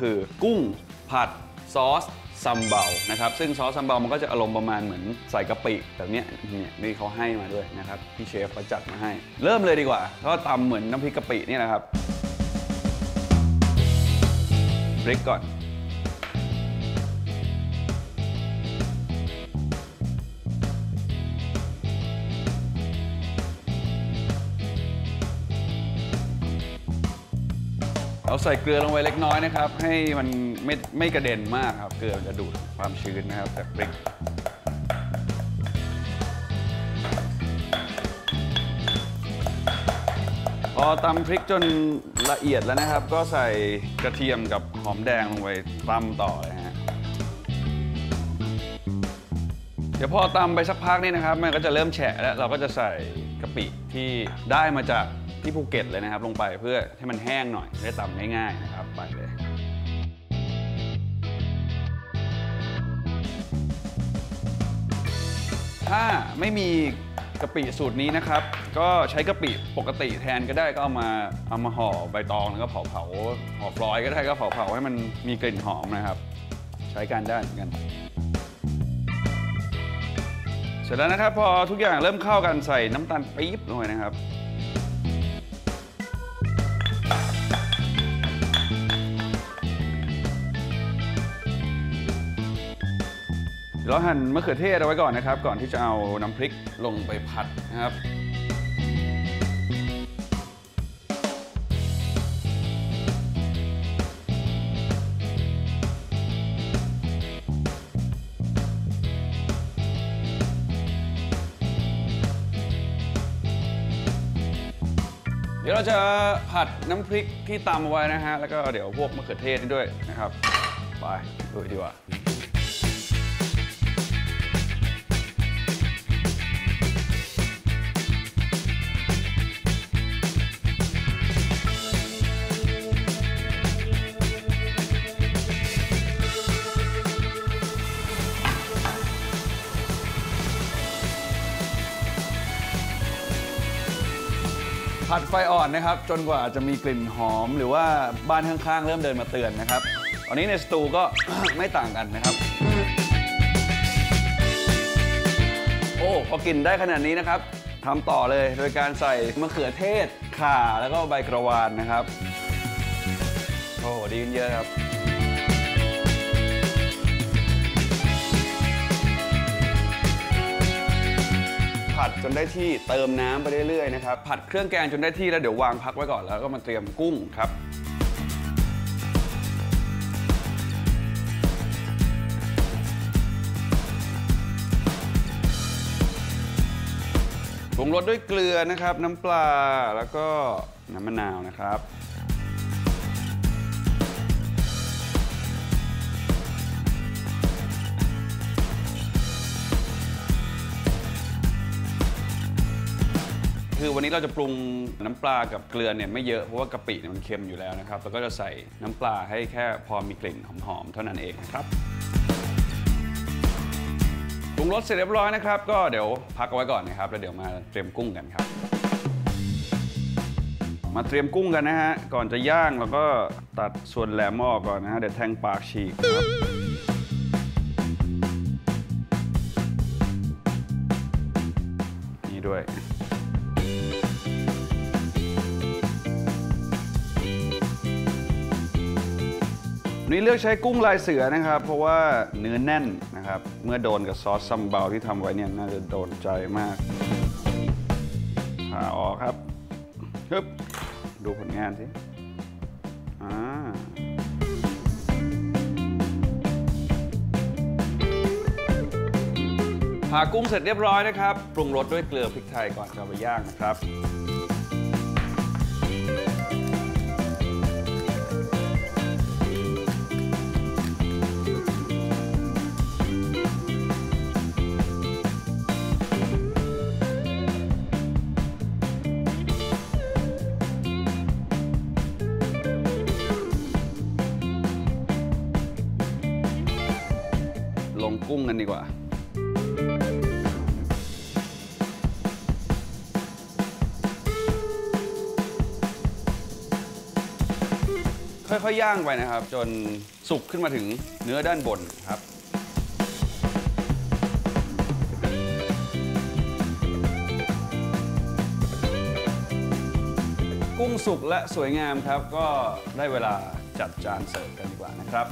คือกุ้งผัดซอสซัมเบานะครับซึ่งซอสซัมเบามันก็จะอารมณ์ประมาณเหมือนใส่กะปิแบบนี้เนี่ยนี่เขาให้มาด้วยนะครับพี่เชฟเขาจัดมาให้ เริ่มเลยดีกว่าก็ตำเหมือนน้ำพริกกะปินี่แหละครับพริกก่อน เราใส่เกลือลงไปเล็กน้อยนะครับ ให้มันไม่ไม่กระเด็นมากครับ เกลือจะดูดความชื้นนะครับจากพริกพอตำพริกจนละเอียดแล้วนะครับ ก็ใส่กระเทียมกับหอมแดงลงไปตำต่อเลยฮะเดี๋ยวพอตำไปสักพักนี่นะครับ มันก็จะเริ่มแฉะแล้วเราก็จะใส่กะปิที่ได้มาจาก ที่ภูเก็ตเลยนะครับลงไปเพื่อให้มันแห้งหน่อยได้ตำง่ายๆนะครับไปเลยถ้าไม่มีกะปิสูตรนี้นะครับ ก็ใช้กะปิปกติแทนก็ได้ก็เอามาเอามาห่อใบตองแล้วก็เผาเผาห่อฟลอยก็ได้ก็เผาเผาให้มันมีกลิ่นหอมนะครับ ใช้การได้เหมือนกัน เสร็จแล้วนะครับพอทุกอย่างเริ่มเข้ากันใส่น้ำตาลปี๊บลงไปนะครับ เดี๋ยวหั่นมะเขือเทศเอาไว้ก่อนนะครับ ก่อนที่จะเอาน้ำพริกลงไปผัดนะครับเดี๋ยวเราจะผัดน้ำพริกที่ตำเอาไว้นะฮะ แล้วก็เดี๋ยวพวกมะเขือเทศนี่ด้วยนะครับ ไปดูดีกว่า ผัดไฟอ่อนนะครับ จนกว่าจะมีกลิ่นหอม หรือว่าบ้านข้างๆ เริ่มเดินมาเตือนนะครับตอนนี้ในสตูก็ ไม่ต่างกันนะครับ โอ้พอกินได้ขนาดนี้นะครับทำต่อเลยโดยการใส่มะเขือเทศข่าแล้วก็ใบกระวานนะครับ โอ้ดีขึ้นเยอะครับ ผัดจนได้ที่เติมน้ำไปเรื่อยๆนะครับผัดเครื่องแกงจนได้ที่แล้วเดี๋ยววางพักไว้ก่อนแล้วก็มาเตรียมกุ้งครับปรุงรสด้วยเกลือนะครับ น้ำปลาแล้วก็น้ำมะนาวนะครับ คือวันนี้เราจะปรุงน้ำปลากับเกลือเนี่ยไม่เยอะเพราะว่ากะปิเนี่ยมันเค็มอยู่แล้วนะครับแล้วก็จะใส่น้ำปลาให้แค่พอมีกลิ่นหอมๆเท่านั้นเองครับปรุงรสเสร็จเรียบร้อยนะครับ ก็เดี๋ยวพักเอาไว้ก่อนนะครับแล้วเดี๋ยวมาเตรียมกุ้งกันครับ มาเตรียมกุ้งกันนะฮะก่อนจะย่างเราก็ตัดส่วนแหลมออกก่อนนะฮะเดี๋ยวแทงปากฉีกครับนี่ด้วย วันนี้เลือกใช้กุ้งลายเสือนะครับ เพราะว่าเนื้อแน่นนะครับ เมื่อโดนกับซอสซัมเบาที่ทำไว้เนี่ยน่าจะโดนใจมากผ่าออกครับฮึบดูผลงานสิอ่าผ่ากุ้งเสร็จเรียบร้อยนะครับ ปรุงรสด้วยเกลือพริกไทยก่อนจะเอาไปย่างนะครับ กุ้งกันดีกว่าค่อยๆย่างไปนะครับ จนสุกขึ้นมาถึงเนื้อด้านบนครับ กุ้งสุกและสวยงามครับ ก็ได้เวลาจัดจานเสิร์ฟกันดีกว่านะครับ